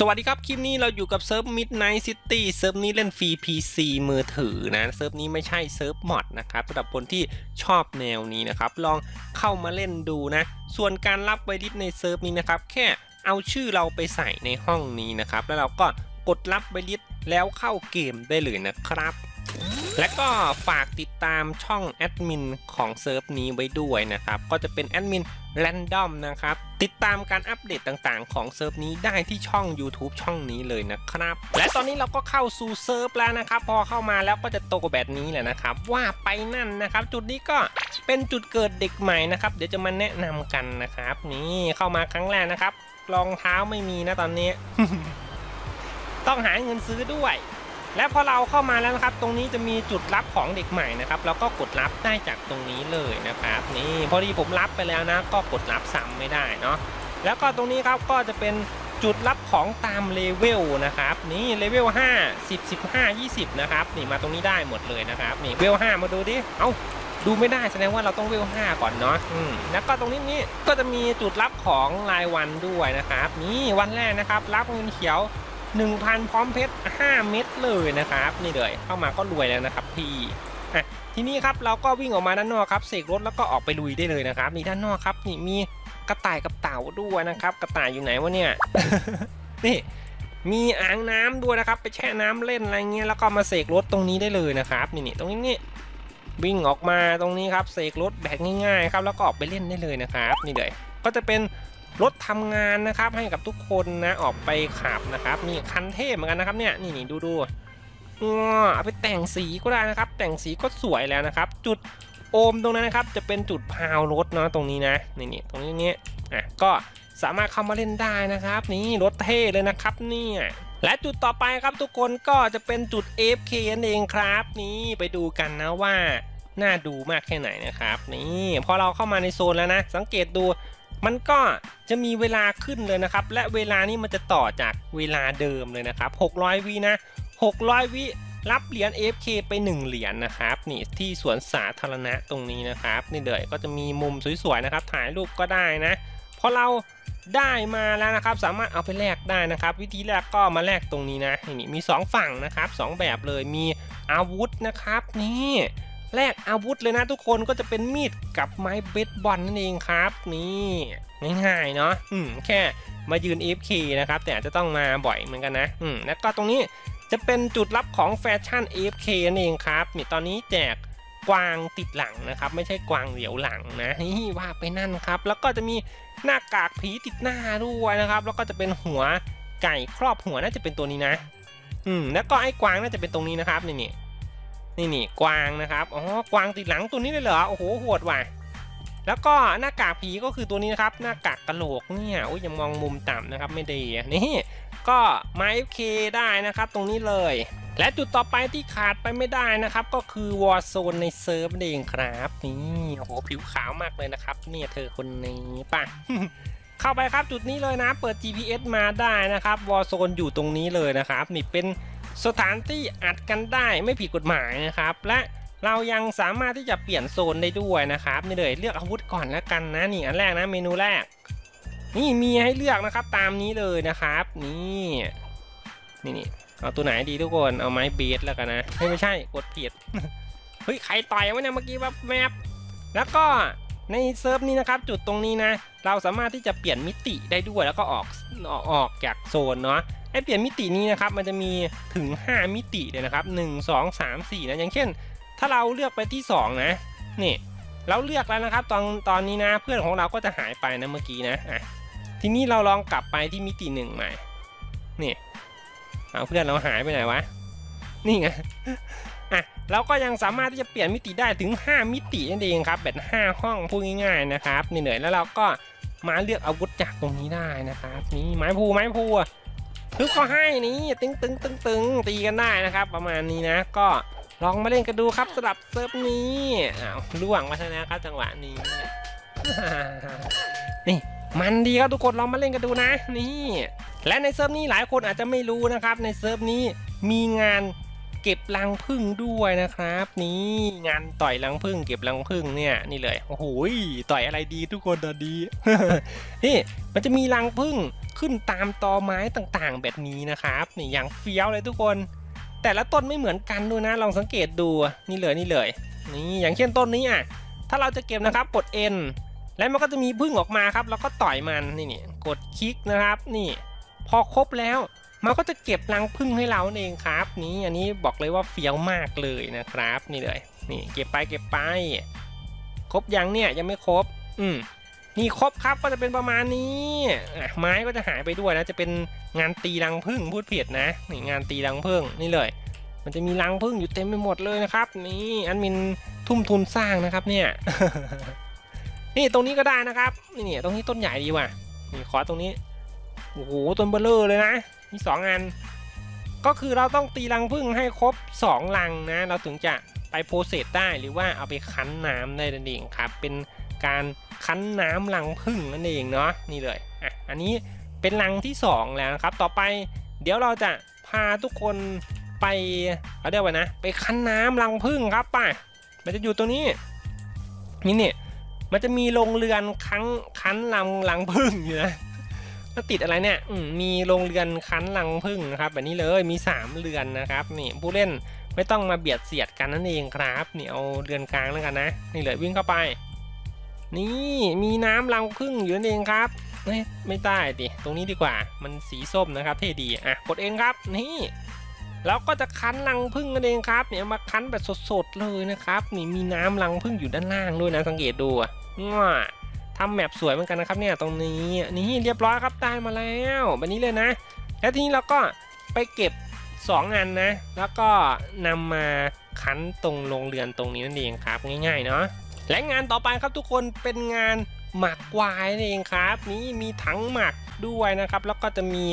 สวัสดีครับ คลิปนี้เราอยู่กับเซิร์ฟ Midnight City เซิร์ฟนี้เล่นฟรี PC มือถือนะ เซิร์ฟนี้ไม่ใช่เซิร์ฟมอดนะครับสำหรับคนที่ชอบแนวนี้นะครับ ลองเข้ามาเล่นดูนะ ส่วนการรับไวลิสในเซิร์ฟนี้นะครับ แค่เอาชื่อเราไปใส่ในห้องนี้นะครับ แล้วเราก็กดรับไวลิสแล้วเข้าเกมได้เลยนะครับ และก็ฝากติดตามช่องแอดมินของเซิร์ฟนี้ไว้ด้วยนะครับ ก็จะเป็นแอดมินแรนดอมนะครับ ติดตามการอัปเดตต่างๆ ของเซิร์ฟนี้ได้ที่ช่อง YouTube ช่องนี้เลยนะครับ และตอนนี้เราก็เข้าสู่เซิร์ฟแล้วนะครับ พอเข้ามาแล้วก็จะโตแบบนี้แหละนะครับ ว่าไปนั่นนะครับ จุดนี้ก็เป็นจุดเกิดเด็กใหม่นะครับ เดี๋ยวจะมาแนะนำกันนะครับ นี่เข้ามาครั้งแรกนะครับรองเท้าไม่มีนะตอนนี้ ต้องหาเงินซื้อด้วย และพอเราเข้ามาแล้วนะครับ ตรงนี้จะมีจุดรับของเด็กใหม่นะครับเราก็กดรับได้จากตรงนี้เลยนะครับนี่พอดีผมรับไปแล้วนะ ก็กดรับซ้ำไม่ได้เนาะแล้วก็ตรงนี้ครับก็จะเป็นจุดรับของตามเลเวลนะครับนี่เลเวล5 10 15 20นะครับนี่มาตรงนี้ได้หมดเลยนะครับนี่เวล5มาดูดิเอ้าดูไม่ได้แสดงว่าเราต้องเวล5ก่อนเนาะอืมแล้วก็ตรงนี้นี่ก็จะมีจุดรับของรายวันด้วยนะครับนี่วันแรกนะครับ รับเงินเขียว 1,000 พร้อมเพชร 5 เม็ดเลยนะครับ นี่เลยเข้ามาก็รวยแล้วนะครับพี่ทีนี้ครับเราก็วิ่งออกมาด้านนอกครับเสกรถแล้วก็ออกไปลุยได้เลยนะครับนี่ด้านนอกครับนี่มีกระต่ายกับเต่าด้วยนะครับ กระต่ายอยู่ไหนวะเนี่ยนี่มีอ่างน้ำด้วยนะครับ ไปแช่น้ำเล่นอะไรเงี้ยแล้วก็มาเสกรถตรงนี้ได้เลยนะครับนี่นี่ตรงนี้นี่วิ่งออกมาตรงนี้ครับเสกรถแบบง่ายๆครับแล้วก็ออกไปเล่นได้เลยนะครับ นี่เลยก็จะเป็น รถทำงานนะครับให้กับทุกคนนะออกไปขับนะครับนี่คันเทพเหมือนกันนะครับเนี่ยนี่นี่ดูดูเอาไปแต่งสีก็ได้นะครับ แต่งสีก็สวยแล้วนะครับ จุดโอมตรงนั้นนะครับ จะเป็นจุดพาวรถเนาะตรงนี้นะนี่นี่ตรงนี้เนี่ยอะก็สามารถเข้ามาเล่นได้นะครับ นี่รถเท่เลยนะครับเนี่ยและจุดต่อไปครับทุกคนก็จะเป็นจุด AFK นั่นเองครับ นี่ไปดูกันนะว่าน่าดูมากแค่ไหนนะครับ นี่พอเราเข้ามาในโซนแล้วนะ สังเกตดู มันก็จะมีเวลาขึ้นเลยนะครับ และเวลานี้มันจะต่อจากเวลาเดิมเลยนะครับ 600วินะ 600 วิรับเหรียญ AFK ไป 1 เหรียญนะครับนี่ที่สวนสาธารณะตรงนี้นะครับนี่เลยก็จะมีมุมสวยๆนะครับ ถ่ายรูปก็ได้นะพอเราได้มาแล้วนะครับ สามารถเอาไปแลกได้นะครับ วิธีแรกก็มาแลกตรงนี้นะนี่มี 2 ฝั่งนะครับ 2 แบบเลยมีอาวุธนะครับนี่ แลกอาวุธเลยนะทุกคนก็จะเป็นมีดกับไม้เบสบอลนั่นเองครับ นี่ง่ายๆเนาะอืมแค่มายืน AFK นะครับ แต่อาจจะต้องมาบ่อยเหมือนกันนะอืมแล้วก็ตรงนี้จะเป็นจุดรับของแฟชั่น AFK นั่นเองครับนี่ตอนนี้แจกกวางติดหลังนะครับ ไม่ใช่กวางเหลียวหลังนะนี่ว่าไปนั่นครับ แล้วก็จะมีหน้ากากผีติดหน้าด้วยนะครับ แล้วก็จะเป็นหัวไก่ครอบหัวน่าจะเป็นตัวนี้นะ อืมแล้วก็ไอ้กวางน่าจะเป็นตรงนี้นะครับนี่นี่ นี่นี่กวางนะครับอ๋อกวางติดหลังตัวนี้เลยเหรอโอ้โหโหดว่ะแล้วก็หน้ากากผีก็คือตัวนี้นะครับหน้ากากกระโหลกเนี่ยโอ้ยยังมองมุมต่ำนะครับไม่ดีอะนี่ก็ไมา FK ได้นะครับตรงนี้เลย และจุดต่อไปที่ขาดไปไม่ได้นะครับ ก็คือวอร์โซนในเซิร์ฟเองครับนี่โอ้โหผิวขาวมากเลยนะครับ เนี่ยเธอคนนี้ป่ะเข้าไปครับจุดนี้เลยนะ เปิด GPS มาได้นะครับวอร์โซนอยู่ตรงนี้เลยนะครับนี่เป็น สถานที่อัดกันได้ไม่ผิดกฎหมายนะครับ และเรายังสามารถที่จะเปลี่ยนโซนได้ด้วยนะครับนี่เลยเลือกอาวุธก่อนแล้วกันนะนี่อันแรกนะเมนูแรก นี่มีให้เลือกนะครับตามนี้เลยนะครับ นี่นี่นี่เอาตัวไหนดีทุกคนเอาไม้เบสแล้วกันนะไม่ใช่กดผิดเฮ้ยใครต่อยวะเนี่ยเมื่อกี้แบบแมปแล้วก็ในเซิร์ฟนี้นะครับจุดตรงนี้นะ เราสามารถที่จะเปลี่ยนมิติได้ด้วยแล้วก็ออกออกออกจากโซนเนาะ เปลี่ยนมิตินี้นะครับมันจะมีถึง 5 มิติเลยนะครับ 1 2 3 4 นะอย่างเช่น ถ้าเราเลือกไปที่ 2 นะนี่เราเลือกแล้วนะครับ ตอนตอนนี้นะเพื่อนของเราก็จะหายไปนะเมื่อกี้นะอะทีนี้เราลองกลับไปที่มิติหนึ่งใหม่นี่เอาเพื่อนเราหายไปไหนวะนี่ไงอะเราก็ยังสามารถที่จะเปลี่ยนมิติได้ถึง 5 มิตินั่นเองครับแบบ5ห้องพูดง่ายๆนะครับนี่เหนื่อยแล้วเราก็มาเลือกอาวุธจากตรงนี้ได้นะครับนี่ไม้พูไม้พู ทึกก็ให้นี่ตึงตึงตึงตึงตีกันได้นะครับ ประมาณนี้นะ ก็ลองมาเล่นกันดูครับสำหรับเซิร์ฟนี้อ้าวล่วงมาชนะครับจังหวะนี้ นี่มันดีครับทุกคนลองมาเล่นกันดูนะ นี่ และในเซิร์ฟนี้หลายคนอาจจะไม่รู้นะครับ ในเซิร์ฟนี้มีงาน เก็บรังผึ้งด้วยนะครับ นี่งานต่อยรังผึ้งเก็บรังผึ้งเนี่ยนี่เลยโอ้โหต่อยอะไรดีทุกคนตอนดีนี่มันจะมีรังผึ้งขึ้นตามตอไม้ต่างๆ แบบนี้นะครับนี่อย่างเฟี้ยวเลยทุกคน แต่ละต้นไม่เหมือนกันด้วยนะ ลองสังเกตดูนี่เลยนี่เลยนี่อย่างเช่นต้นนี้อะถ้าเราจะเก็บนะครับกด N แล้วมันก็จะมีผึ้งออกมาครับ แล้วก็ต่อยมันนี่นี่กดคลิกนะครับ นี่ พอครบแล้ว มันก็จะเก็บรังผึ้งให้เราเองครับ นี่อันนี้บอกเลยว่าเฟี้ยวมากเลยนะครับ นี่เลยนี่เก็บไปเก็บไป ครบยังเนี่ยยังไม่ครบ อืมนี่ครบครับก็จะเป็นประมาณนี้ไม้ก็จะหายไปด้วยนะ จะเป็นงานตีรังผึ้งพูดผิดนะนี่งานตีรังผึ้งนี่เลย มันจะมีรังผึ้งอยู่เต็มไปหมดเลยนะครับ นี่อันมินทุ่มทุนสร้างนะครับเนี่ย นี่ตรงนี้ก็ได้นะครับ นี่เนี่ยตรงนี้ต้นใหญ่ดีว่ะนี่ขอตรงนี้โอ้โหต้นเบลเลอร์เลยนะ มีสองอัน ก็คือเราต้องตีรังผึ้งให้ครบสองรังนะ เราถึงจะไปโปรเซสได้หรือว่าเอาไปคั้นน้ำได้นั่นเองครับ เป็นการคั้นน้ำรังผึ้งนั่นเองเนาะนี่เลยอะอันนี้เป็นรังที่สองแล้วนะครับ ต่อไปเดี๋ยวเราจะพาทุกคนไปเอาเรียกว่านะ ไปคั้นน้ำรังผึ้งครับป่ะมันจะอยู่ตรงนี้นี่เนี่ยมันจะมีโรงเรือนคั้นคั้นรังรังผึ้งอยู่นะ มันติดอะไรเนี่ยมีโรงเรือนคั้นรังผึ้งนะครับแบบนี้เลยมีสามเรือนนะครับนี่ผู้เล่นไม่ต้องมาเบียดเสียดกันนั่นเองครับนี่เอาเรือนกลางแล้วกันนะนี่เลยวิ่งเข้าไป นี่มีน้ำรังผึ้งอยู่นั่นเองครับเฮ้ยไม่ได้ดิตรงนี้ดีกว่ามันสีส้มนะครับเท่ดีอะกดเองครับนี่แล้วก็จะคั้นรังผึ้งนั่นเองครับเนี่ยมาคั้นแบบสดๆเลยนะครับนี่มีน้ำรังผึ้งอยู่ด้านล่างด้วยนะสังเกตดูอะ ว้าทำแมปสวยเหมือนกันนะครับเนี่ยตรงนี้นี่เรียบร้อยครับได้มาแล้วแบบนี้เลยนะ แล้วทีนี้เราก็ไปเก็บ 2 อันนะ แล้วก็นำมาคั้นตรงโรงเรือนตรงนี้นั่นเองครับง่ายๆเนาะและงานต่อไปครับทุกคนเป็นงานหมักวายนั่นเองครับ นี่มีถังหมักด้วยนะครับ แล้วก็จะมี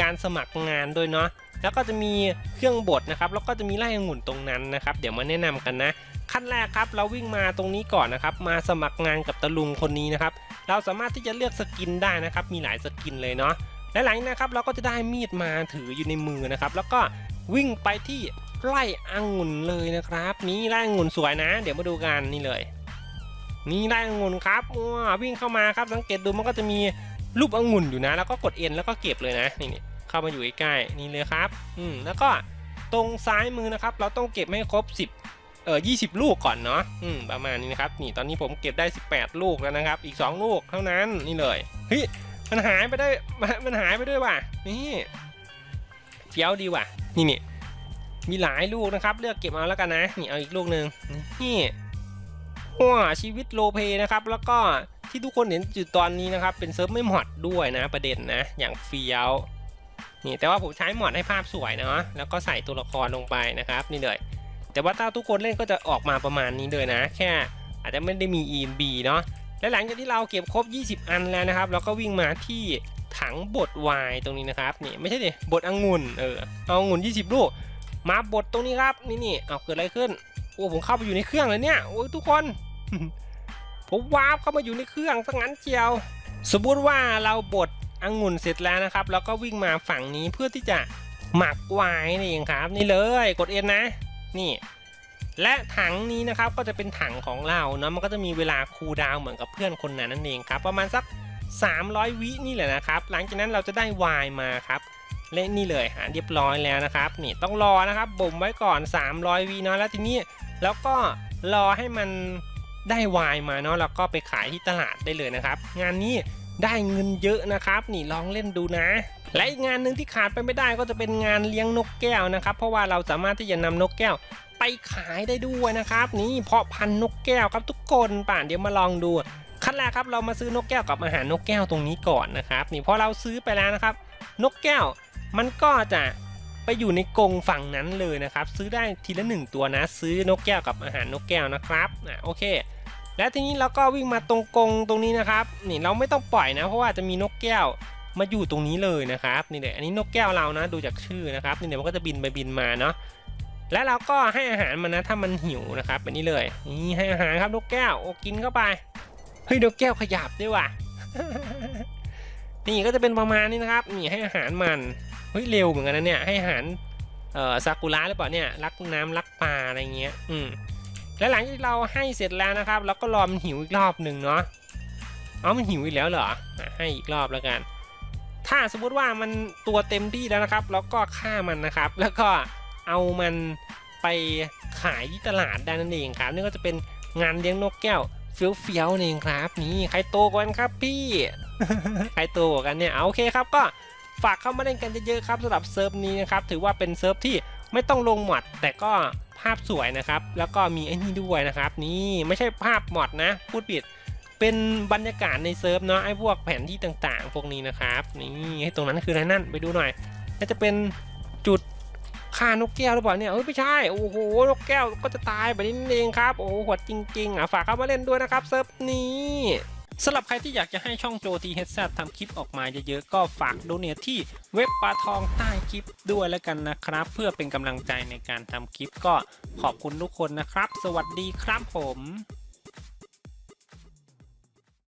การสมัครงานด้วยเนาะแล้วก็จะมีเครื่องบดนะครับ แล้วก็จะมีไล่องุ่นตรงนั้นนะครับ เดี๋ยวมาแนะนำกันนะ ขั้นแรกครับเราวิ่งมาตรงนี้ก่อนนะครับ มาสมัครงานกับตะลุงคนนี้นะครับ เราสามารถที่จะเลือกสกินได้นะครับ มีหลายสกินเลยเนาะและหลังนะครับเราก็จะได้มีดมาถืออยู่ในมือนะครับ แล้วก็วิ่งไปที่ไร่องุ่นเลยนะครับ นี่ไร่องุ่นสวยนะ เดี๋ยวมาดูกันนี่เลย นี่ไร่องุ่นครับว้าวิ่งเข้ามาครับสังเกตดูมันก็จะมีรูปองุ่นอยู่นะ แล้วก็กดเอ็นแล้วก็เก็บเลยนะนี่เข้ามาอยู่ใกล้ๆนี่เลยครับ อืมแล้วก็ตรงซ้ายมือนะครับ เราต้องเก็บให้ครบ 10 เออ20ลูกก่อนเนาะอืมประมาณนี้นะครับ นี่ตอนนี้ผมเก็บได้ 18 ลูกแล้วนะครับ อีก 2 ลูกเท่านั้นนี่เลยเฮ้ยมันหายไปได้มันมันหายไปด้วยว่ะนี่เฟี้ยวดีว่ะ นี่นี่มีหลายลูกนะครับ เลือกเก็บเอาแล้วกันนะนี่เอาอีกลูกหนึ่งนี่ว้าชีวิตโลเพนะครับ แล้วก็ที่ทุกคนเห็นอยู่ตอนนี้นะครับ เป็นเซิร์ฟไม่หมดด้วยนะประเด็นนะ อย่างเฟี้ยวนี่แต่ว่าผมใช้หมอดให้ภาพสวยเนาะแล้วก็ใส่ตัวละครลงไปนะครับ นี่เลย แต่ว่าถ้าทุกคนเล่นก็จะออกมาประมาณนี้เลยนะ แค่อาจจะไม่ได้มี EMB เนาะและหลังจากที่เราเก็บครบ 20 อันแล้วนะครับ เราก็วิ่งมาที่ถังบดวน์ตรงนี้นะครับนี่ไม่ใช่ดิบดองุ่นเออเอาองุ่น 20 ลูกมาบดตรงนี้ครับนี่นี่เอาเกิดอะไรขึ้นโอ้ผมเข้าไปอยู่ในเครื่องเลยเนี่ยโอ้ยทุกคน ผมวาร์ปเข้ามาอยู่ในเครื่องซะงั้นเจียว สมมติว่าเราบดองุ่นเสร็จแล้วนะครับ แล้วก็วิ่งมาฝั่งนี้เพื่อที่จะหมักไวน์นี่เองครับ นี่เลยกดเอ็นนะ นี่ และถังนี้นะครับก็จะเป็นถังของเราเนาะมันก็จะมีเวลาคูลดาวเหมือนกับเพื่อนคนนั้นนั่นเองครับ ประมาณสัก 300 วินี่แหละนะครับ หลังจากนั้นเราจะได้วน์มาครับและนี่เลยหาเรียบร้อยแล้วนะครับนี่ต้องรอนะครับบ่มไว้ก่อน 300วิเนาะแล้วทีนี้แล้วก็รอให้มันได้วน์มาเนาะแล้วก็ไปขายที่ตลาดได้เลยนะครับ งานนี้ ได้เงินเยอะนะครับ นี่ลองเล่นดูนะ และอีกงานหนึ่งที่ขาดไปไม่ได้ก็จะเป็นงานเลี้ยงนกแก้วนะครับ เพราะว่าเราสามารถที่จะนำนกแก้ว ไปขายได้ด้วยนะครับ นี่เพาะพันธุ์นกแก้วครับทุกคนป่านเดี๋ยวมาลองดูขั้นแรกครับเรามาซื้อนกแก้วกับอาหารนกแก้วตรงนี้ก่อนนะครับนี่พอเราซื้อไปแล้วนะครับ นกแก้วมันก็จะไปอยู่ในกรงฝั่งนั้นเลยนะครับ ซื้อได้ทีละหนึ่งตัวนะ ซื้อนกแก้วกับอาหารนกแก้วนะครับอะโอเค และทีนี้เราก็วิ่งมาตรงกรงตรงนี้นะครับนี่เราไม่ต้องปล่อยนะเพราะว่าจะมีนกแก้วมาอยู่ตรงนี้เลยนะครับนี่เดี๋ยอันนี้นกแก้วเรานะดูจากชื่อนะครับนี่เดี๋ยวมันก็จะบินไปบินมาเนาะและเราก็ให้อาหารมันนะถ้ามันหิวนะครับแบบนี้เลยนี่ให้อาหารครับนกแก้วโอ้กินเข้าไปเฮ้ยนกแก้วขยับด้วยว่ะนี่ก็จะเป็นประมาณนี้นะครับนี่ให้อาหารมันเฮ้ยเร็วเหมือนกันนะเนี่ยให้อาหารเอ่อซากุระหรือเปล่าเนี่ยรักน้ำรักป่าอะไรเงี้ยอืม และหลังจากเราให้เสร็จแล้วนะครับเราก็รอมันหิวอีกรอบหนึ่งเนาะอ๋อมันหิวอีกแล้วเหรอให้อีกรอบแล้วกัน ถ้าสมมติว่ามันตัวเต็มที่แล้วนะครับแล้วก็ฆ่ามันนะครับ แล้วก็เอามันไปขายที่ตลาดได้นั่นเองครับ นี่ก็จะเป็นงานเลี้ยงนกแก้วเฟี้ยวๆนี่เองครับ นี่ใครโตกว่ากันครับพี่ใครโตกว่ากันเนี่ยเอาโอเคครับก็ฝากเข้ามาเล่นกันเยอะๆครับสำหรับเซิร์ฟนี้นะครับถือว่าเป็นเซิร์ฟที่ไม่ต้องลงหมอดแต่ก็ ภาพสวยนะครับ แล้วก็มีไอ้นี่ด้วยนะครับ นี่ไม่ใช่ภาพหมอดนะ พูดผิดเป็นบรรยากาศในเซิร์ฟเนาะไอ้พวกแผนที่ต่างๆ พวกนี้นะครับ นี่ให้ตรงนั้นคืออะไรนั่นไปดูหน่อยน่าจะเป็นจุดฆ่านกแก้วหรือเปล่าเนี่ยเอ้ยไม่ใช่โอ้โหนกแก้วก็จะตายแบบนี้เองครับ โอ้โหหดจริงๆอะฝากเข้ามาเล่นด้วยนะครับเซิร์ฟนี้ สำหรับใครที่อยากจะให้ช่องโจทีเฮดซทำคลิปออกมาเยอะๆ ก็ฝากโดเนทที่เว็บปลาทองใต้คลิปด้วยแล้วกันนะครับ เพื่อเป็นกำลังใจในการทำคลิปก็ขอบคุณทุกคนนะครับ สวัสดีครับผม